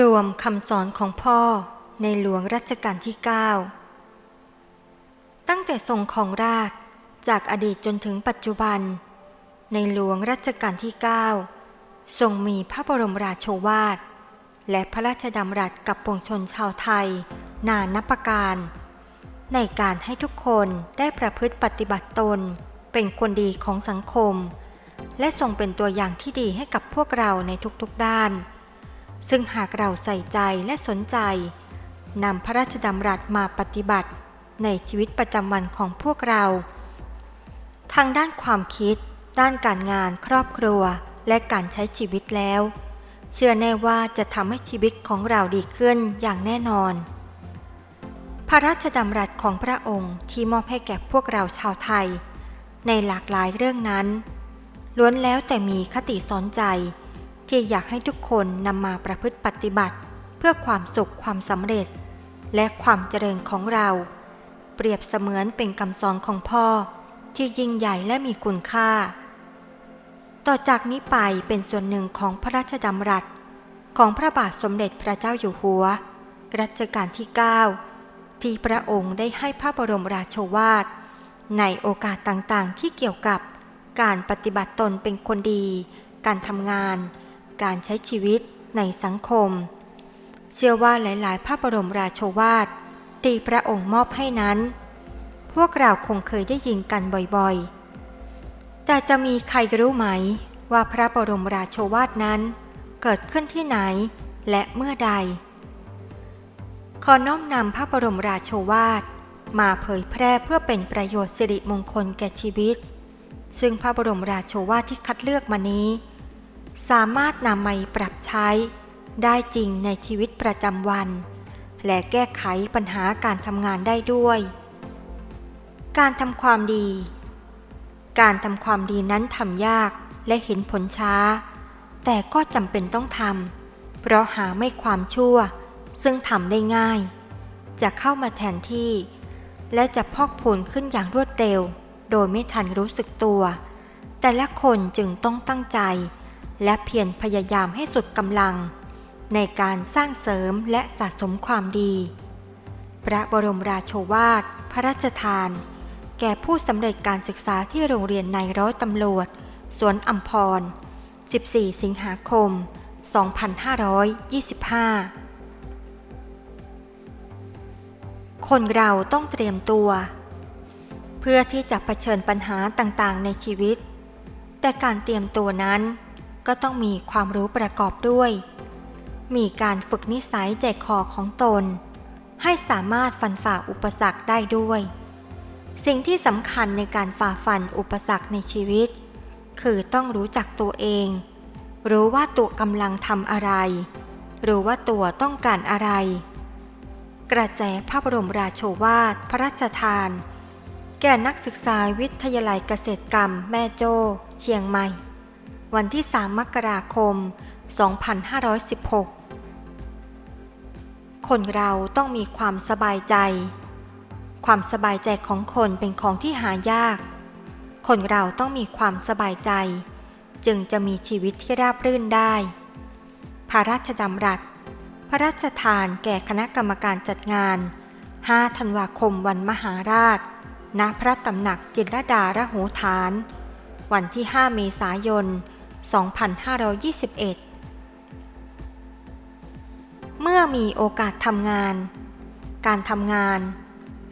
รวมคำสอนของพ่อในหลวงรัชกาลที่ 9 ตั้งแต่ทรงของราชจากอดีตจนถึงปัจจุบัน ในหลวงรัชกาลที่ 9 ทรงมีพระบรมราโชวาท และพระราชดำรัสกับปวงชนชาวไทย นานนับประการ ในการให้ทุกคนได้ประพฤติปฏิบัติตน เป็นคนดีของสังคม และทรงเป็นตัวอย่างที่ดีให้กับพวกเราในทุกๆด้าน ซึ่งหากเราใส่ใจและสนใจนำพระราชดำรัสมาปฏิบัติในชีวิตประจำวันของพวกเรา ทางด้านความคิด ด้านการงานครอบครัว และการใช้ชีวิตแล้ว เชื่อแน่ว่าจะทำให้ชีวิตของเราดีขึ้นอย่างแน่นอน พระราชดำรัสของพระองค์ที่มอบให้แก่พวกเราชาวไทย ในหลากหลายเรื่องนั้น ล้วนแล้วแต่มีคติสอนใจ ที่อยากให้ทุกคนนำมาประพฤติปฏิบัติ เพื่อความสุขความสำเร็จ และความเจริญของเรา เปรียบเสมือนเป็นคำสอนของพ่อ ที่ยิ่งใหญ่และมีคุณค่า ต่อจากนี้ไปเป็นส่วนหนึ่งของพระราชดำรัส ของพระบาทสมเด็จพระเจ้าอยู่หัว รัชกาลที่ 9 ที่พระองค์ได้ให้พระบรมราโชวาท ในโอกาสต่างๆที่เกี่ยวกับการปฏิบัติตนเป็นคนดี การทำงาน การใช้ชีวิตในสังคม เชื่อว่าหลาย ๆ พระบรมราโชวาทที่พระองค์มอบให้นั้น พวกเราคงเคยได้ยินกันบ่อยๆ แต่จะมีใครรู้ไหมว่าพระบรมราโชวาทนั้น เกิดขึ้นที่ไหนและเมื่อใด ขอน้อมนำพระบรมราโชวาทมาเผยแพร่เพื่อเป็นประโยชน์สิริมงคลแก่ชีวิต ซึ่งพระบรมราโชวาทที่คัดเลือกมานี้ สามารถนำมาปรับใช้ ได้จริงในชีวิตประจำวัน และแก้ไขปัญหาการทำงานได้ด้วย การทำความดี การทำความดีนั้นทำยากและเห็นผลช้า แต่ก็จำเป็นต้องทำเพราะหาไม่ความชั่ว ซึ่งทำได้ง่าย จะเข้ามาแทนที่ และจะพอกพูนขึ้นอย่างรวดเร็ว โดยไม่ทันรู้สึกตัว แต่ละคนจึงต้องตั้งใจ และเพียรพยายามให้สุดกำลัง ในการสร้างเสริมและสะสมความดี พระบรมราโชวาท พระราชทาน แก่ผู้สำเร็จการศึกษาที่โรงเรียนนายร้อยตำรวจ สวนอัมพร 14 สิงหาคม 2525คนเราต้องเตรียมตัว เพื่อที่จะะเผชิญปัญหาต่างๆในชีวิต แต่การเตรียมตัวนั้น ก็ต้องมีความรู้ประกอบด้วย มีการฝึกนิสัยใจคอของตน ให้สามารถฟันฝ่าอุปสรรคได้ด้วย สิ่งที่สำคัญในการฝ่าฟันอุปสรรคในชีวิต คือต้องรู้จักตัวเอง รู้ว่าตัวกำลังทำอะไร รู้ว่าตัวต้องการอะไร กระแสพระบรมราโชวาทพระราชทาน แก่นักศึกษาวิทยาลัยเกษตรกรรมแม่โจ้ เชียงใหม่ วันที่ 3 มกราคม 2516 คนเราต้องมีความสบายใจ ความสบายใจของคนเป็นของที่หายาก คนเราต้องมีความสบายใจ จึงจะมีชีวิตที่ราบรื่นได้ พระราชดำรัส พระราชทานแก่คณะกรรมการจัดงาน 5 ธันวาคมวันมหาราช ณ พระตำหนักจิตรดาระโหฐานวันที่ 5 เมษายน 2521 เมื่อมีโอกาสทำงาน การทำงาน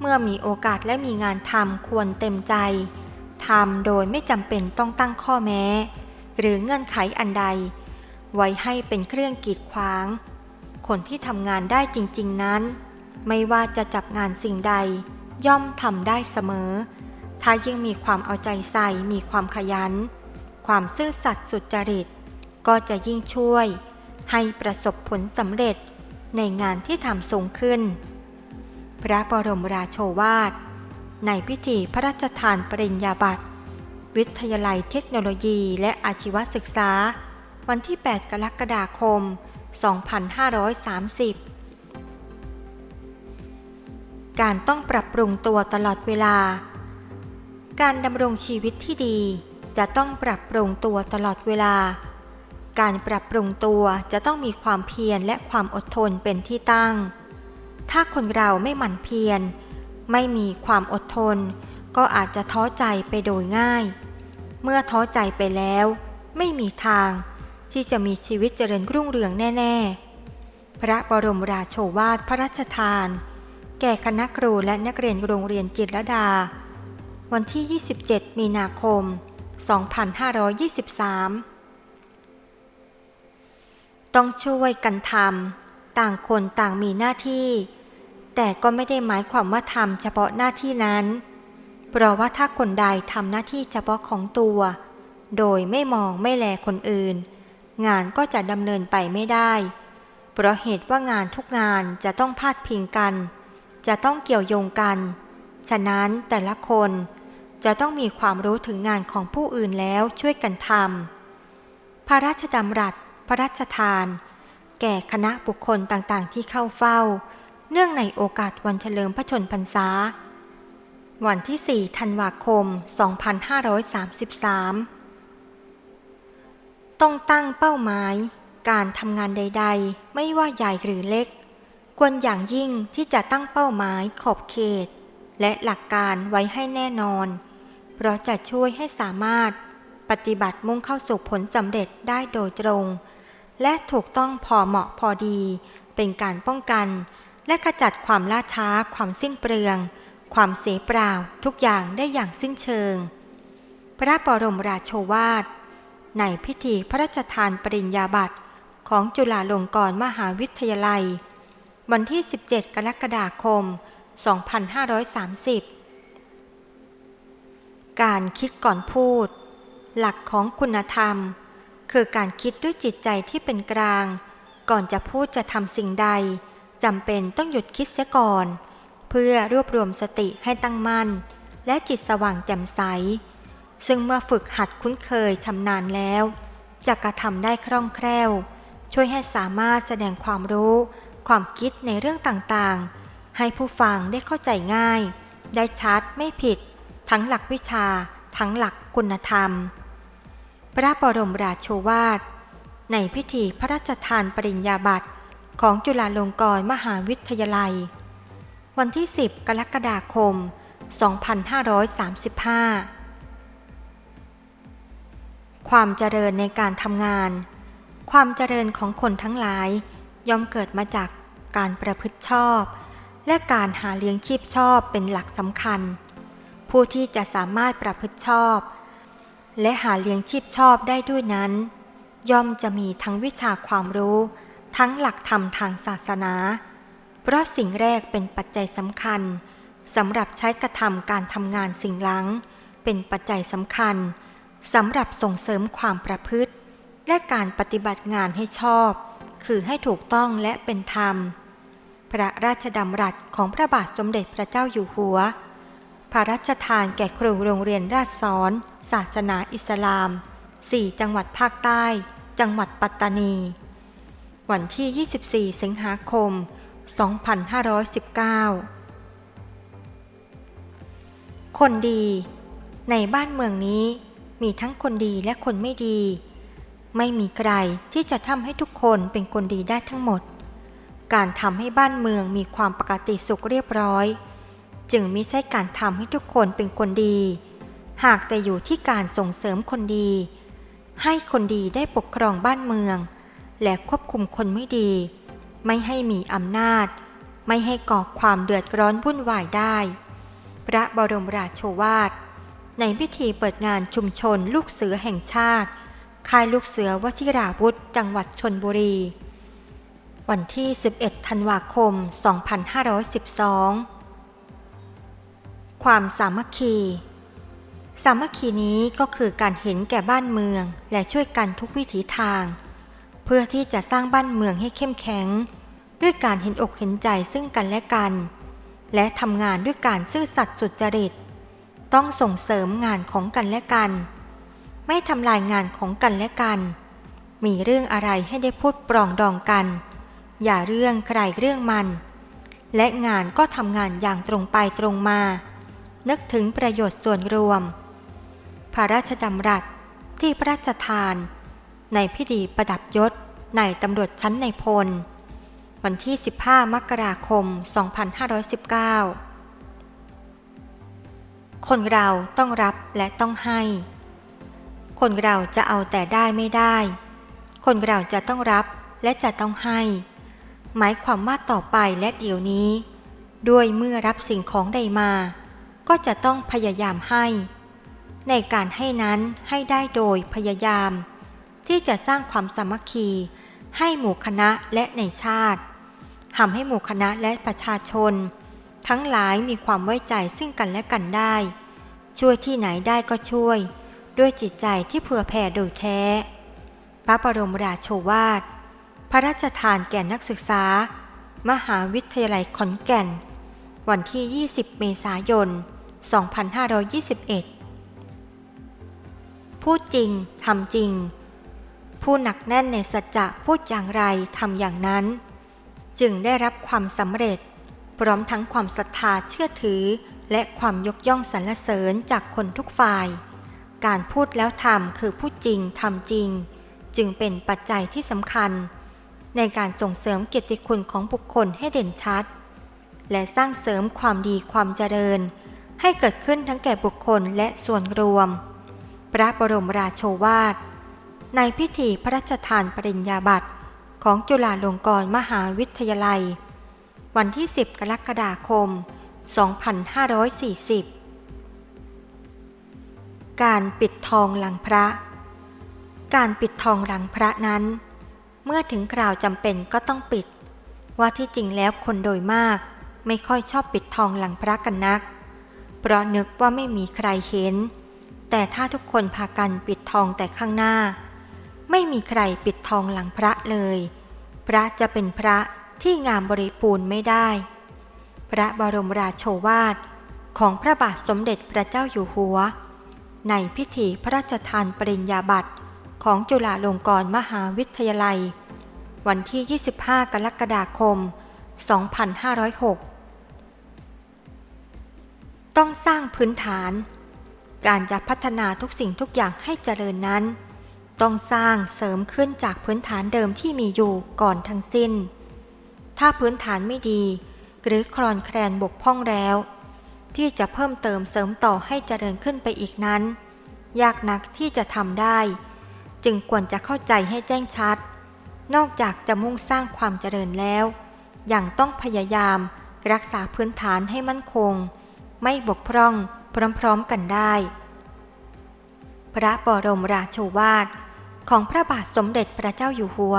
เมื่อมีโอกาสและมีงานทำควรเต็มใจทำโดยไม่จำเป็นต้องตั้งข้อแม้ หรือเงื่อนไขอันใด ไว้ให้เป็นเครื่องกีดขวาง คนที่ทำงานได้จริง ๆ นั้น ไม่ว่าจะจับงานสิ่งใด ย่อมทำได้เสมอ ถ้ายิ่งมีความเอาใจใส่มีความขยัน ความซื่อสัตย์สุจริต ก็จะยิ่งช่วย ให้ประสบผลสำเร็จในงานที่ทำสูงขึ้น พระบรมราโชวาท ในพิธีพระราชทานปริญญาบัตร วิทยาลัยเทคโนโลยีและอาชีวศึกษา วันที่ 8 กรกฎาคม 2530การต้องปรับปรุงตัวตลอดเวลา การดำรงชีวิตที่ดี จะต้องปรับปรุงตัวตลอดเวลา การปรับปรุงตัวจะต้องมีความเพียรและความอดทนเป็นที่ตั้ง ถ้าคนเราไม่หมั่นเพียร ไม่มีความอดทน ก็อาจจะท้อใจไปโดยง่าย เมื่อท้อใจไปแล้ว ไม่มีทาง ที่จะมีชีวิตเจริญรุ่งเรืองแน่ ๆ พระบรมราโชวาทพระราชทาน แก่คณะครูและนักเรียนโรงเรียนจิตรดา วันที่ 27 มีนาคม 2523 ต้องช่วยกันทำต่างคนต่างมีหน้าที่ แต่ก็ไม่ได้หมายความว่าทำเฉพาะหน้าที่นั้น เพราะว่าถ้าคนใดทำหน้าที่เฉพาะของตัว โดยไม่มองไม่แลคนอื่น งานก็จะดำเนินไปไม่ได้ เพราะเหตุว่างานทุกงานจะต้องพาดพิงกัน จะต้องเกี่ยวโยงกัน ฉะนั้นแต่ละคน จะต้องมีความรู้ถึงงานของผู้อื่นแล้วช่วยกันทำพระราชดำรัส พระราชทาน แก่คณะบุคคลต่างๆ ที่เข้าเฝ้า เนื่องในโอกาสวันเฉลิมพระชนพรรษา วันที่ 4 ธันวาคม 2533 ต้องตั้งเป้าหมาย การทำงานใด ๆ ไม่ว่าใหญ่หรือเล็ก ควรอย่างยิ่งที่จะตั้งเป้าหมายขอบเขตและหลักการไว้ให้แน่นอน เพราะจะช่วยให้สามารถปฏิบัติมุ่งเข้าสู่ผลสำเร็จได้โดยตรง และถูกต้องพอเหมาะพอดี เป็นการป้องกัน และขจัดความล่าช้า ความสิ้นเปลือง ความเสียเปล่าทุกอย่างได้อย่างสิ้นเชิง พระบรมราโชวาท ในพิธีพระราชทานปริญญาบัตรของจุฬาลงกรณ์มหาวิทยาลัย วันที่ 17 กรกฎาคม 2530 การคิดก่อนพูด หลักของคุณธรรม คือการคิดด้วยจิตใจที่เป็นกลาง ก่อนจะพูดจะทำสิ่งใดจำเป็นต้องหยุดคิดเสียก่อน เพื่อรวบรวมสติให้ตั้งมั่น และจิตสว่างแจ่มใส ซึ่งเมื่อฝึกหัดคุ้นเคยชำนาญแล้ว จะกระทำได้คล่องแคล่ว ช่วยให้สามารถแสดงความรู้ ความคิดในเรื่องต่างๆ ให้ผู้ฟังได้เข้าใจง่าย ได้ชัดไม่ผิด ทั้งหลักวิชา ทั้งหลักคุณธรรม พระบรมราโชวาท ในพิธีพระราชทานปริญญาบัตรของจุฬาลงกรณ์มหาวิทยาลัย วันที่ 10 กรกฎาคม 2535 ความเจริญในการทำงาน ความเจริญของคนทั้งหลาย ย่อมเกิดมาจากการประพฤติชอบ และการหาเลี้ยงชีพชอบเป็นหลักสำคัญ ผู้ที่จะสามารถประพฤติชอบ และหาเลี้ยงชีพชอบได้ด้วยนั้น ย่อมจะมีทั้งวิชาความรู้ ทั้งหลักธรรมทางศาสนา เพราะสิ่งแรกเป็นปัจจัยสำคัญสำหรับใช้กระทำการทำงานสิ่งหลัง เป็นปัจจัยสำคัญสำหรับส่งเสริมความประพฤติ และการปฏิบัติงานให้ชอบ คือให้ถูกต้องและเป็นธรรม พระราชดำรัสของพระบาทสมเด็จพระเจ้าอยู่หัว พระราชทานแก่ครูโรงเรียนราชสอน ศาสนาอิสลาม 4 จังหวัดภาคใต้ จังหวัดปัตตานี วันที่ 24 สิงหาคม 2519 คนดี ในบ้านเมืองนี้มีทั้งคนดีและคนไม่ดี ไม่มีใครที่จะทำให้ทุกคนเป็นคนดีได้ทั้งหมด การทำให้บ้านเมืองมีความปกติสุขเรียบร้อย จึงไม่ใช่การทำให้ทุกคนเป็นคนดี หากแต่อยู่ที่การส่งเสริมคนดี ให้คนดีได้ปกครองบ้านเมือง และควบคุมคนไม่ดี ไม่ให้มีอำนาจ ไม่ให้ก่อความเดือดร้อนวุ่นวายได้ พระบรมราโชวาท ในพิธีเปิดงานชุมชนลูกเสือแห่งชาติ ค่ายลูกเสือวชิราวุธ จังหวัดชนบุรี วันที่ 11 ธันวาคม 2512 ความสามัคคี สามัคคีนี้ก็คือการเห็นแก่บ้านเมืองและช่วยกันทุกวิถีทาง เพื่อที่จะสร้างบ้านเมืองให้เข้มแข็ง ด้วยการเห็นอกเห็นใจซึ่งกันและกัน และทำงานด้วยการซื่อสัตย์สุจริต ต้องส่งเสริมงานของกันและกัน ไม่ทำลายงานของกันและกัน มีเรื่องอะไรให้ได้พูดปรองดองกัน อย่าเรื่องใครเรื่องมัน และงานก็ทำงานอย่างตรงไปตรงมา นึกถึงประโยชน์ส่วนรวม พระราชดำรัสที่พระราชทาน ในพิธีประดับยศในตำรวจชั้นในพล วันที่ 15 มกราคม 2519 คนเราต้องรับและต้องให้ คนเราจะเอาแต่ได้ไม่ได้ คนเราจะต้องรับและจะต้องให้ หมายความว่าต่อไปและเดี๋ยวนี้ ด้วยเมื่อรับสิ่งของใดมา ก็จะต้องพยายามให้ ในการให้นั้นให้ได้โดยพยายาม ที่จะสร้างความสามัคคี ให้หมู่คณะและในชาติทำให้หมู่คณะและประชาชน ทั้งหลายมีความไว้ใจซึ่งกันและกันได้ ช่วยที่ไหนได้ก็ช่วย ด้วยจิตใจที่เผื่อแผ่โดยแท้ พระบรมราโชวาท พระราชทานแก่นักศึกษา มหาวิทยาลัยขอนแก่น วันที่ 20 เมษายน 2521 พูดจริงทำจริง ผู้หนักแน่นในสัจจะพูดอย่างไรทำอย่างนั้น จึงได้รับความสำเร็จ พร้อมทั้งความศรัทธาเชื่อถือ และความยกย่องสรรเสริญจากคนทุกฝ่าย การพูดแล้วทำคือพูดจริงทำจริง จึงเป็นปัจจัยที่สำคัญ ในการส่งเสริมเกียรติคุณของบุคคลให้เด่นชัด และสร้างเสริมความดีความเจริญ ให้เกิดขึ้นทั้งแก่บุคคลและส่วนรวม พระบรมราโชวาท ในพิธีพระราชทานปริญญาบัตรของจุฬาลงกรณ์มหาวิทยาลัย วันที่ 10 กรกฎาคม 2540 การปิดทองหลังพระ การปิดทองหลังพระนั้น เมื่อถึงคราวจำเป็นก็ต้องปิด ว่าที่จริงแล้วคนโดยมากไม่ค่อยชอบปิดทองหลังพระกันนัก เพราะนึกว่าไม่มีใครเห็น แต่ถ้าทุกคนพากันปิดทองแต่ข้างหน้า ไม่มีใครปิดทองหลังพระเลย พระจะเป็นพระที่งามบริบูรณ์ไม่ได้ พระบรมราโชวาทของพระบาทสมเด็จพระเจ้าอยู่หัว ในพิธีพระราชทานปริญญาบัตรของจุฬาลงกรณ์มหาวิทยาลัย วันที่ 25 กรกฎาคม 2506 ต้องสร้างพื้นฐาน การจะพัฒนาทุกสิ่งทุกอย่างให้เจริญนั้น ต้องสร้างเสริมขึ้นจากพื้นฐานเดิมที่มีอยู่ก่อนทั้งสิ้น ถ้าพื้นฐานไม่ดี หรือคลอนแคลนบกพร่องแล้ว ที่จะเพิ่มเติมเสริมต่อให้เจริญขึ้นไปอีกนั้น ยากนักที่จะทำได้ จึงควรจะเข้าใจให้แจ้งชัด นอกจากจะมุ่งสร้างความเจริญแล้วย่างต้องพยายามรักษาพื้นฐานให้มั่นคง ไม่บกพร่องพร้อมๆกันได้ พระบรมราโชวาท ของพระบาทสมเด็จพระเจ้าอยู่หัว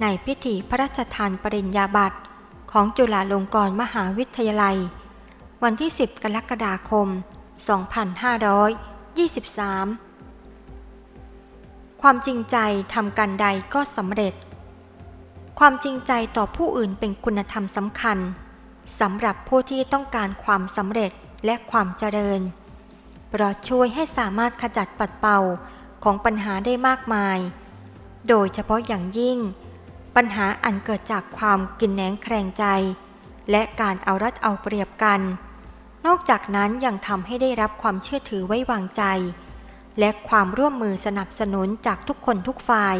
ในพิธีพระราชทานปริญญาบัตรของจุฬาลงกรณ์มหาวิทยาลัย วันที่ 10 กรกฎาคม 2523 ความจริงใจทำกันใดก็สำเร็จ ความจริงใจต่อผู้อื่นเป็นคุณธรรมสำคัญ สำหรับผู้ที่ต้องการความสำเร็จและความเจริญ เพราะช่วยให้สามารถขจัดปัดเป่าของปัญหาได้มากมาย โดยเฉพาะอย่างยิ่ง ปัญหาอันเกิดจากความกินแหนงแครงใจ และการเอารัดเอาเปรียบกัน นอกจากนั้นยังทำให้ได้รับความเชื่อถือไว้วางใจ และความร่วมมือสนับสนุนจากทุกคนทุกฝ่าย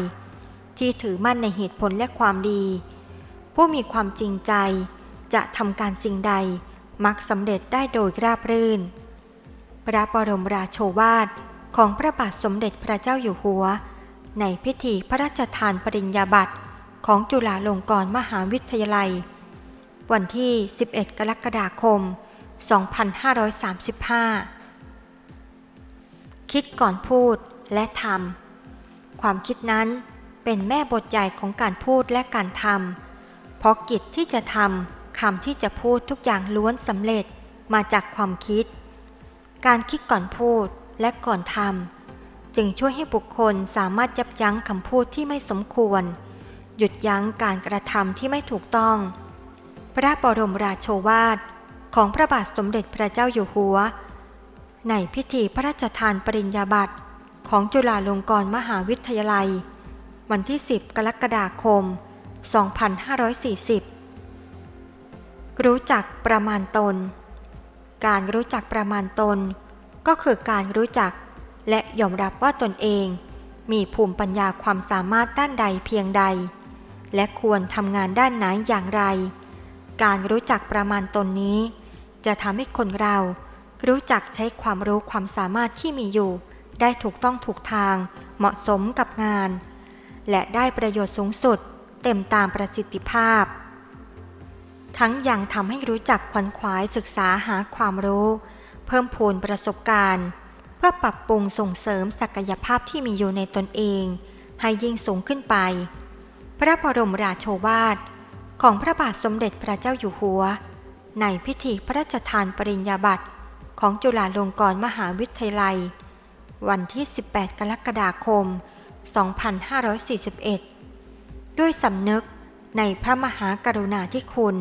ที่ถือมั่นในเหตุผลและความดี ผู้มีความจริงใจ จะทำการสิ่งใด มักสำเร็จได้โดยราบรื่น พระบรมราโชวาทของพระบาทสมเด็จพระเจ้าอยู่หัว ในพิธีพระราชทานปริญญาบัตรของจุฬาลงกรณ์มหาวิทยาลัย วันที่ 11 กรกฎาคม 2535 คิดก่อนพูดและทำความคิดนั้นเป็นแม่บทใหญ่ของการพูดและการทำเพราะกิจที่จะทำ คำที่จะพูดทุกอย่างล้วนสำเร็จมาจากความคิด การคิดก่อนพูดและก่อนทำจึงช่วยให้บุคคลสามารถยับยั้งคำพูดที่ไม่สมควร หยุดยั้งการกระทำที่ไม่ถูกต้อง พระบรมราโชวาทของพระบาทสมเด็จพระเจ้าอยู่หัว ในพิธีพระราชทานปริญญาบัตรของจุฬาลงกรณ์มหาวิทยาลัย วันที่ 10 กรกฎาคม 2540 รู้จักประมาณตน การรู้จักประมาณตน ก็คือการรู้จัก และยอมรับว่าตนเอง มีภูมิปัญญาความสามารถด้านใดเพียงใด และควรทำงานด้านไหนอย่างไร การรู้จักประมาณตนนี้ จะทำให้คนเรา รู้จักใช้ความรู้ความสามารถที่มีอยู่ ได้ถูกต้องถูกทาง เหมาะสมกับงาน และได้ประโยชน์สูงสุด เต็มตามประสิทธิภาพ ทั้งยังทำให้รู้จักขวนขวายศึกษาหาความรู้ เพิ่มพูนประสบการณ์ เพื่อปรับปรุงส่งเสริมศักยภาพที่มีอยู่ในตนเอง ให้ยิ่งสูงขึ้นไป พระบรมราโชวาท ของพระบาทสมเด็จพระเจ้าอยู่หัว ในพิธีพระราชทานปริญญาบัตรของจุฬาลงกรณ์มหาวิทยาลัย วันที่ 18 กรกฎาคม 2541 ด้วยสำนึกในพระมหากรุณาธิคุณ